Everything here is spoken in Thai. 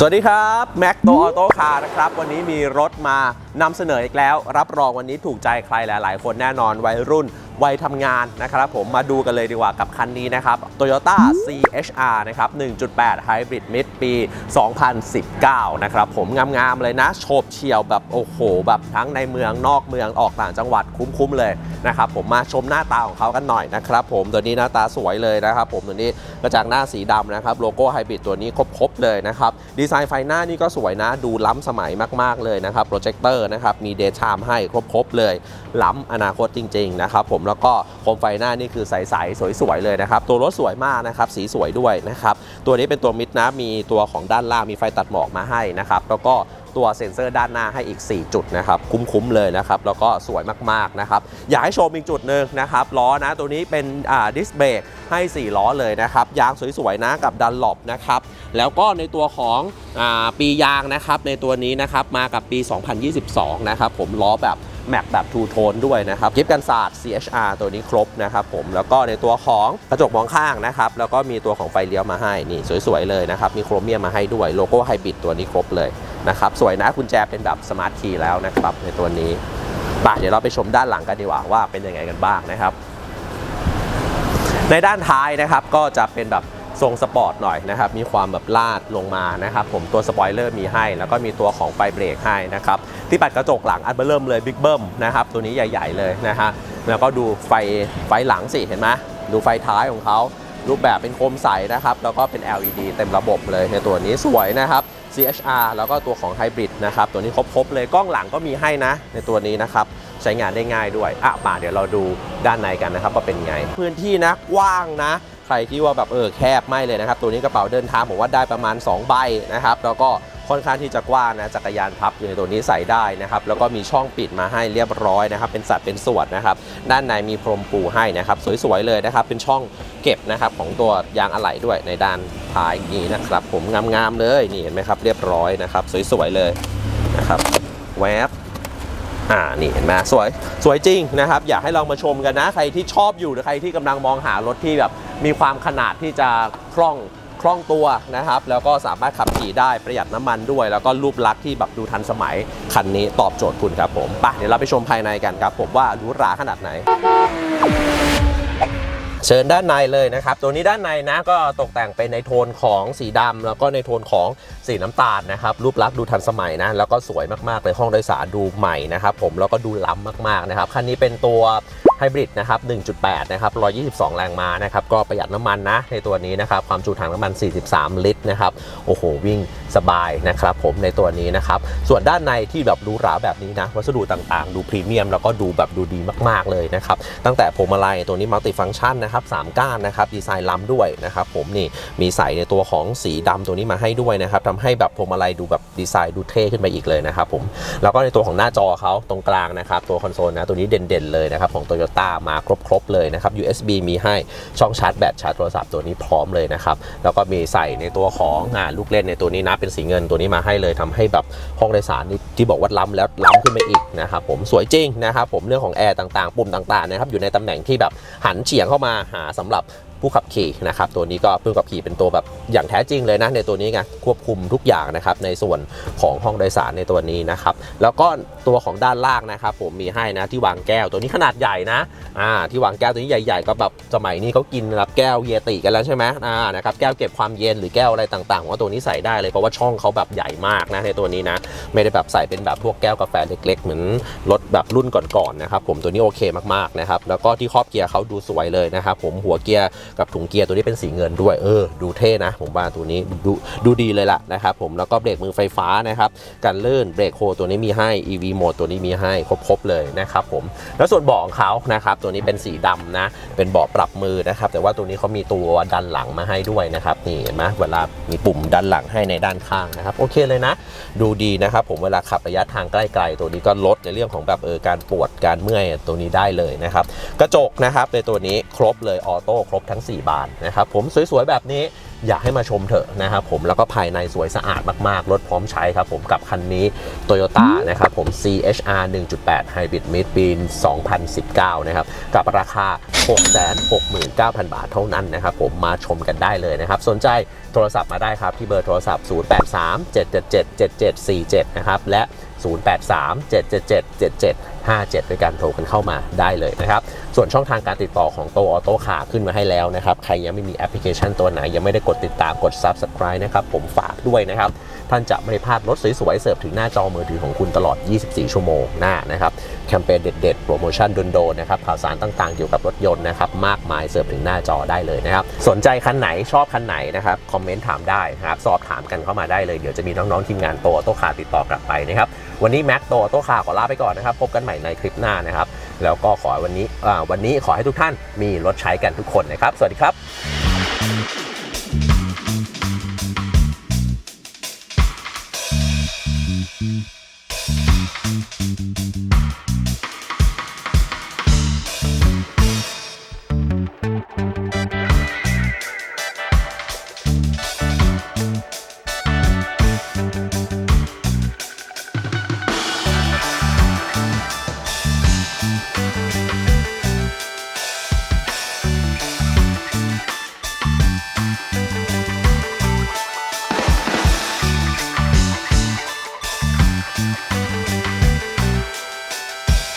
สวัสดีครับแม็กโตออโต้คาร์นะครับวันนี้มีรถมานำเสนออีกแล้ว รับรองวันนี้ถูกใจใครหลาย ๆ คนแน่นอนวัยรุ่น วัยทำงานนะครับผมมาดูกันเลยดีกว่ากับคันนี้นะครับ Toyota CHR นะครับ 1.8 Hybrid Mid ปี 2019 นะครับผมงามๆเลยนะ โฉบเฉี่ยวแบบโอ้โห แบบทั้งในเมืองนอกเมืองออกต่างจังหวัดคุ้มๆเลยนะครับผมมาชมหน้าตาของเขากันหน่อยนะครับผมตัวนี้หน้าตาสวยเลยนะครับผมตัวนี้กระจังหน้าสีดำนะครับโลโก้ไฮบริดตัวนี้ครบๆเลยนะครับดีไซน์ไฟหน้านี่ก็สวยนะดูล้ำสมัยมากๆเลยนะครับโปรเจคเตอร์นะครับมีเดชามให้ครบๆเลย ล้ำอนาคตจริงๆนะครับผมแล้วก็โคมไฟหน้านี่คือใสๆสวยๆเลยนะครับ ตัวรถสวยมากนะครับสีสวยด้วยนะครับตัวนี้เป็นตัวมิดนะมีตัวของด้านล่างมีไฟตัดหมอกมาให้นะครับแล้วก็ตัวเซ็นเซอร์ด้านหน้าให้อีก 4 จุดนะครับคุ้มๆเลยนะครับแล้วก็สวยมากๆนะครับอยากให้ชมอีกจุดหนึ่งนะครับล้อนะตัวนี้เป็นอ่าดิสเบรกให้ 4 ล้อเลยนะครับยางสวยๆนะกับดันหลบนะครับแล้วก็ในตัวของอปียางนะครับในตัวนี้นะครับมากับปี 2022 นะครับผมล้อแบบ แม็กแบบทูโทนด้วยนะครับกิฟกันศาสตร์ CHR ตัวนี้ครบนะครับผมแล้วก็ในตัวของกระจกมองข้างนะครับแล้วก็มีตัวของไฟเลี้ยวมาให้นี่สวยๆเลยนะครับมีโครเมียมมาให้ด้วยโลโก้ไฮบริดตัวนี้ครบเลยนะครับสวยนะกุญแจเป็นแบบสมาร์ทคีย์แล้วนะครับในตัวนี้ไปเดี๋ยวเราไปชมด้านหลังกันดีกว่าว่าเป็นยังไงกันบ้างนะครับ ในด้านท้ายนะครับก็จะเป็นแบบทรงสปอร์ตหน่อยนะครับมีความแบบลาดลงมานะครับผมตัวสปอยเลอร์มีให้ แล้วก็มีตัวของไฟเบรกให้นะครับ ที่ปัดกระจกหลังอันเบอร์เริ่มเลยบิ๊กเบิ้มนะครับตัวนี้ใหญ่ ๆเลยนะฮะแล้วก็ดูไฟไฟหลังสิเห็นไหมดูไฟท้ายของเขารูปแบบเป็นโคมใสนะครับ แล้วก็เป็น LED เต็มระบบเลยในตัวนี้สวยนะครับ CHR แล้วก็ตัวของไฮบริดนะครับ ตัวนี้ครบๆเลยกล้องหลังก็มีให้นะ ในตัวนี้นะครับ ใช้งานได้ง่ายด้วยอะมาเดี๋ยวเราดูด้านในกันนะครับ ว่าเป็นไง พื้นที่นะกว้างนะ ใครที่ว่าแบบเออแคบไม่เลยนะครับ ตัวนี้กระเป๋าเดินทางผมว่าได้ประมาณ 2 ใบนะครับ แล้วก็ ค่อนข้างที่จะกว้างนะจักรยานพับอยู่ในตัวนี้ใส่ได้นะครับแล้วก็มีช่องปิดมาให้เรียบร้อยนะครับเป็นสัดเป็นส่วนนะครับด้านในมีพรมปูให้นะครับสวยๆเลยนะครับเป็นช่องเก็บนะครับของตัวยางอะไหล่ด้วยในด้านท้ายนี้นะครับผมงามๆเลยนี่เห็นไหมครับเรียบร้อยนะครับสวยๆเลยนะครับแวบอ่า นี่เห็นไหมสวย สวยจริงนะครับ อยากให้ลองมาชมกันนะ ใครที่ชอบอยู่หรือใครที่กำลังมองหารถที่แบบ มีความขนาดที่จะคล่อง คล่องตัวนะครับ แล้วก็สามารถขับขี่ได้ประหยัดน้ำมันด้วย แล้วก็รูปลักษณ์ที่แบบดูทันสมัยคันนี้ตอบโจทย์คุณครับผมไปเดี๋ยวเราไปชมภายในกันครับผมว่าหรูหราขนาดไหนเชิญด้านในเลยนะครับ ตัวนี้ด้านในนะก็ตกแต่งเป็นในโทนของสีดำแล้วก็ในโทนของสีน้ำตาลนะครับ รูปลักษณ์ดูทันสมัยนะ แล้วก็สวยมากๆเลยห้องโดยสารดูใหม่นะครับผมแล้วก็ดูล้ำมากๆนะครับคันนี้เป็นตัว ไฮบริดนะครับ 1.8 นะครับ 122 แรงม้านะครับ ก็ประหยัดน้ำมันนะ ในตัวนี้นะครับ ความจุถังน้ำมัน 43 ลิตรนะครับ โอ้โห วิ่งสบายนะครับผมในตัวนี้นะครับ ส่วนด้านในที่แบบหรูหราแบบนี้นะ วัสดุต่างๆ ดูพรีเมียม แล้วก็ดูแบบดูดีมากๆเลยนะครับ ตั้งแต่พวงมาลัยตัวนี้มัลติฟัง c t ชันนะครับ 3 ก้านนะครับ ดีไซน์ล้ำด้วยนะครับผมนี่ มีใส่ในตัวของสีดำตัวนี้มาให้ด้วยนะครับทำให้แบบพวงมาลัยดูแบบดีไซน์ดูเท่ขึ้นไปอีกเลยนะครับผม แล้วก็ในตัวของหน้าจอเขาตรงกลางนะครับ ตัวคอนโซลนะ ตัวนี้เด่นๆเลยนะครับของ Toyota มาครบๆเลยนะครับ USB มีให้ช่องชาร์จแบตชาร์จโทรศัพท์ตัวนี้พร้อมเลยนะครับ แล้วก็มีใส่ในตัวของอ่าลูกเล่นในตัวนี้นะเป็นสีเงินตัวนี้มาให้เลยทำให้แบบห้องโดยสารนี่ที่บอกว่าล้ำแล้วล้ำขึ้นไปอีกนะครับผมสวยจริงนะครับผมเรื่องของแอร์ต่างๆ ปุ่มต่างๆนะครับอยู่ในตำแหน่งที่แบบหันเฉียงเข้ามาหาสำหรับ ผู้ขับขี่นะครับตัวนี้ก็ผู้ขับขี่เป็นตัวแบบอย่างแท้จริงเลยนะในตัวนี้ไงควบคุมทุกอย่างนะครับในส่วนของห้องโดยสารในตัวนี้นะครับแล้วก็ตัวของด้านล่างนะครับผมมีให้นะที่วางแก้วตัวนี้ขนาดใหญ่นะอ่าที่วางแก้วตัวนี้ใหญ่ ๆ ก็แบบสมัยนี้เขากินแบบแก้วเยติกันแล้วใช่ไหมอ่านะครับแก้วเก็บความเย็นหรือแก้วอะไรต่างๆว่าตัวนี้ใส่ได้เลยเพราะว่าช่องเขาแบบใหญ่มากนะในตัวนี้นะไม่ได้แบบใส่เป็นแบบพวกแก้วกาแฟเล็ก ๆ เหมือนรถแบบรุ่นก่อนๆนะครับผมตัวนี้โอเคมากๆนะครับแล้วก็ที่ครอบเกียร์เขาดูสวยเลยนะครับผมหัวเกียร์กับถุงเกียร์ตัวนี้เป็นสีเงินด้วยเออดูเท่นะ ผมว่าตัวนี้ดูดูดีเลยล่ะนะครับผมแล้วก็เบรกมือไฟฟ้านะครับกันลื่นเบรกโฮตัวนี้มีให้ EV โหมดตัวนี้มีให้ครบๆเลยนะครับผมแล้วส่วนเบาะของเขานะครับตัวนี้เป็นสีดำนะ เป็นเบาะปรับมือนะครับแต่ว่าตัวนี้เขามีตัวดันหลังมาให้ด้วยนะครับนี่เห็นไหมเวลามีปุ่มดันหลังให้ในด้านข้างนะครับโอเคเลยนะ ดูดีนะครับผมเวลาขับระยะทางใกล้ๆตัวนี้ก็ลดในเรื่องของแบบเออการปวดการเมื่อยตัวนี้ได้เลยนะครับกระจกนะครับในตัวนี้ครบเลยออโต้ครบทั้ง4 บานนะครับผมสวยๆ แบบนี้อยากให้มาชมเถอะนะครับผมแล้วก็ภายในสวยสะอาดมากๆ รถพร้อมใช้ครับผมกับคันนี้ Toyota นะครับผม CHR 1.8 Hybrid Mid ปี 2019 นะครับ กับราคา 669,000 บาทเท่านั้นนะครับผมมาชมกันได้เลยนะครับ สนใจโทรศัพท์มาได้ครับ ที่เบอร์โทรศัพท์ 0837777747 นะครับและ 0837777757 ด้วยกันโทรกันเข้ามาได้เลยนะครับ ส่วนช่องทางการติดต่อของโตออโต้ขาขึ้นมาให้แล้วนะครับ ใครยังไม่มีแอปพลิเคชันตัวไหน ยังไม่ได้กดติดตามกด Subscribe นะครับ ผมฝากด้วยนะครับ ท่านจะไม่พลาดรถสวยๆ เสิร์ฟถึงหน้าจอมือถือของคุณตลอด 24 ชั่วโมงหน้านะครับ แคมเปญเด็ดๆ โปรโมชั่นโดนๆ นะครับ ข่าวสารต่างๆ เกี่ยวกับรถยนต์นะครับ มากมายเสิร์ฟถึงหน้าจอได้เลยนะครับ สนใจคันไหนชอบคันไหนนะครับ คอมเมนต์ถามได้นะครับ สอบถามกันเข้ามาได้เลย เดี๋ยวจะมีน้องๆทีมงานโตโต้คาติดต่อกลับไปนะครับ วันนี้แม็กโตโต้คาขอลาไปก่อนนะครับ พบกันใหม่ในคลิปหน้านะครับ แล้วก็ขอวันนี้วันนี้ขอให้ทุกท่านมีรถใช้กันทุกคนนะครับ สวัสดีครับ